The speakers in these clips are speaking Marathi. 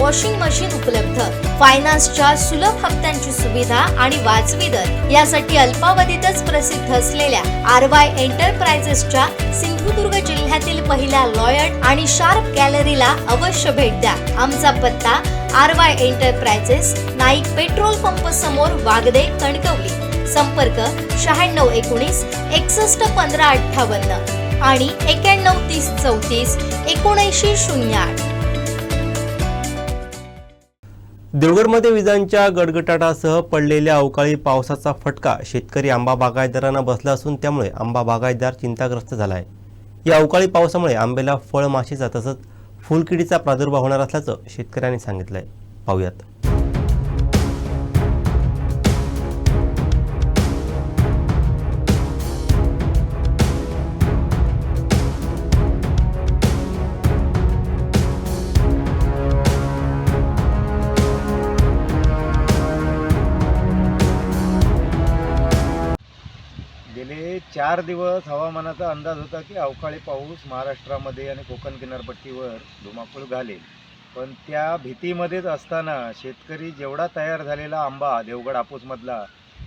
washing machine उपलब्ध. फायनान्सच्या सुलभ हप्त्यांची सुविधा आणि वाजवी दर यासाठी अल्पावधीतच प्रसिद्ध असलेल्या आर वाय एंटरप्राइजेसच्या सिंधुदुर्ग जिल्ह्यातील पहिल्या लॉयड आणि शार्प गॅलरीला अवश्य भेट द्या. आमचा पत्ता R Y enterprises Naik petrol pump समोर वागदे कणकवली. संपर्क शहाण्णव एकोणीस एकसष्ट पंधरा अठ्ठावन्न आणि एक्याण्णव तीस चौतीस एकोणऐंशी शून्य आठ. देवगडमध्ये विजांच्या गडगडाटासह पडलेल्या अवकाळी पावसाचा फटका शेतकरी आंबा बागायतदारांना बसला असून त्यामुळे आंबा बागायतदार चिंताग्रस्त झाला आहे या अवकाळी पावसामुळे आंब्याला फळमाशीचा तसंच फुलकिडीचा प्रादुर्भाव होणार असल्याचं शेतकऱ्यांनी सांगितलं आहे पाहूयात. गेले चार दिवस हवामानाचा अंदाज होता की अवकाळी पाऊस महाराष्ट्रामध्ये आणि कोकण किनारपट्टीवर धुमाकूळ घालेल. पण त्या भीतीमध्येच असताना शेतकरी जेवढा तयार झालेला आंबा देवगड आपूसमधला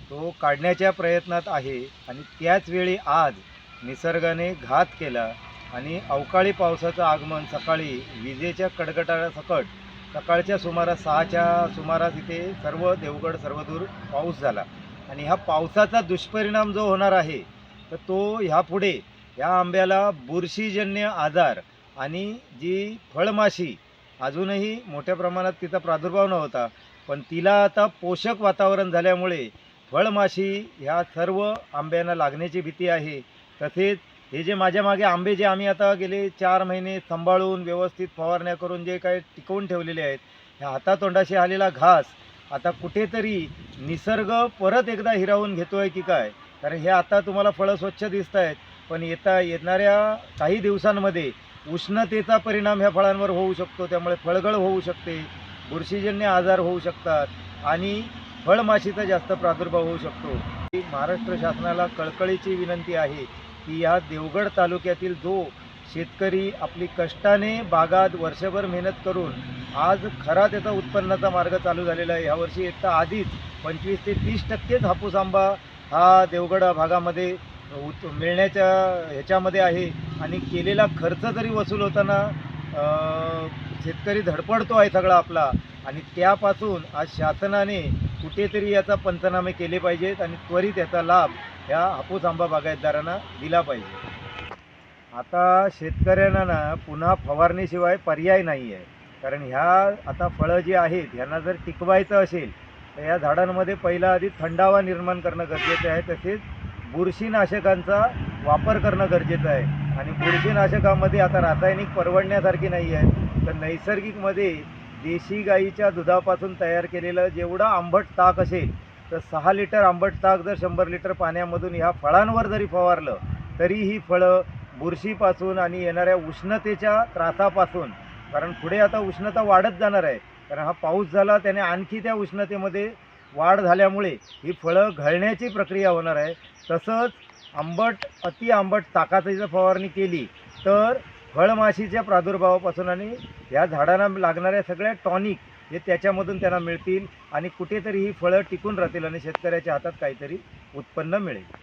तो काढण्याच्या प्रयत्नात आहे आणि त्याच वेळी आज निसर्गाने घात केला आणि अवकाळी पावसाचं आगमन सकाळी विजेच्या कडकडासकट सकाळच्या सुमारास सहाच्या सुमारास इथे सर्व देवगड सर्वदूर पाऊस झाला. आणि ह्या पावसाचा दुष्परिणाम जो होणार आहे तर तो ह्यापुढे ह्या आंब्याला बुरशीजन्य आजार आणि जी फळमाशी अजूनही मोठ्या प्रमाणात तिचा प्रादुर्भाव नव्हता पण तिला आता पोषक वातावरण झाल्यामुळे फळमाशी ह्या सर्व आंब्यांना लागण्याची भीती आहे. तसेच हे जे माझ्या मागे आंबे जे आम्ही आता गेले चार महिने सांभाळून व्यवस्थित फवारण्या करून जे काही टिकवून ठेवलेले आहेत ह्या हातातोंडाशी आलेला घास आता कुठेतरी निसर्ग परत एकदा हिरावून घेतो आहे की काय? कारण हे आता तुम्हाला फळं स्वच्छ दिसत आहेत पण येता येणाऱ्या काही दिवसांमध्ये उष्णतेचा परिणाम ह्या फळांवर होऊ शकतो. त्यामुळे फळगळ होऊ शकते बुरशीजन्य आजार होऊ शकतात आणि फळमाशीचा जास्त प्रादुर्भाव होऊ शकतो. महाराष्ट्र शासनाला कळकळीची विनंती आहे की या देवगड तालुक्यातील जो शेतकरी आपली कष्टाने बागात वर्षभर मेहनत करून आज खरा त्याचा उत्पन्नाचा मार्ग चालू झालेला आहे. यावर्षी तर आधीच पंचवीस ते तीस टक्केच हापूस आंबा हा देवगड भागामध्ये उत मिळण्याच्या ह्याच्यामध्ये आहे. आणि केलेला खर्च जरी वसूल होताना शेतकरी धडपडतो आहे सगळा आपला. आणि त्यापासून आज शासनाने कुठेतरी याचा पंचनामे केले पाहिजेत आणि त्वरित याचा लाभ ह्या हापूस आंबा बागायतदारांना दिला पाहिजे. आता शेतकऱ्यांना ना पुन्हा फवारणीशिवाय पर्याय नाही आहे कारण ह्या आता फळं जी आहेत ह्यांना जर टिकवायचं असेल तर या झाडांमध्ये पहिला आधी थंडावा निर्माण करणं गरजेचं आहे. तसेच बुरशीनाशकांचा वापर करणं गरजेचं आहे. आणि बुरशीनाशकामध्ये आता रासायनिक परवडण्यासारखी नाही आहे तर नैसर्गिकमध्ये देशी गाईच्या दुधापासून तयार केलेलं जेवढं आंबट ताक असेल तर सहा लिटर आंबट ताक जर शंभर लिटर पाण्यामधून ह्या फळांवर जरी फवारलं तरी ही फळं बुरशीपासून आणि येणाऱ्या उष्णतेच्या त्रासापासून. कारण पुढे आता उष्णता वाढत जाणार आहे. कारण हा पाऊस झाला त्याने आणखी त्या उष्णतेमध्ये वाढ झाल्यामुळे ही फळं घळण्याची प्रक्रिया होणार आहे. तसंच आंबट अति आंबट ताकाची जर फवारणी केली तर फळमाशीच्या प्रादुर्भावापासून आणि या झाडांना लागणाऱ्या सगळ्या टॉनिक हे त्याच्यामधून त्यांना मिळतील आणि कुठेतरी ही फळं टिकून राहतील आणि शेतकऱ्याच्या हातात काहीतरी उत्पन्न मिळेल.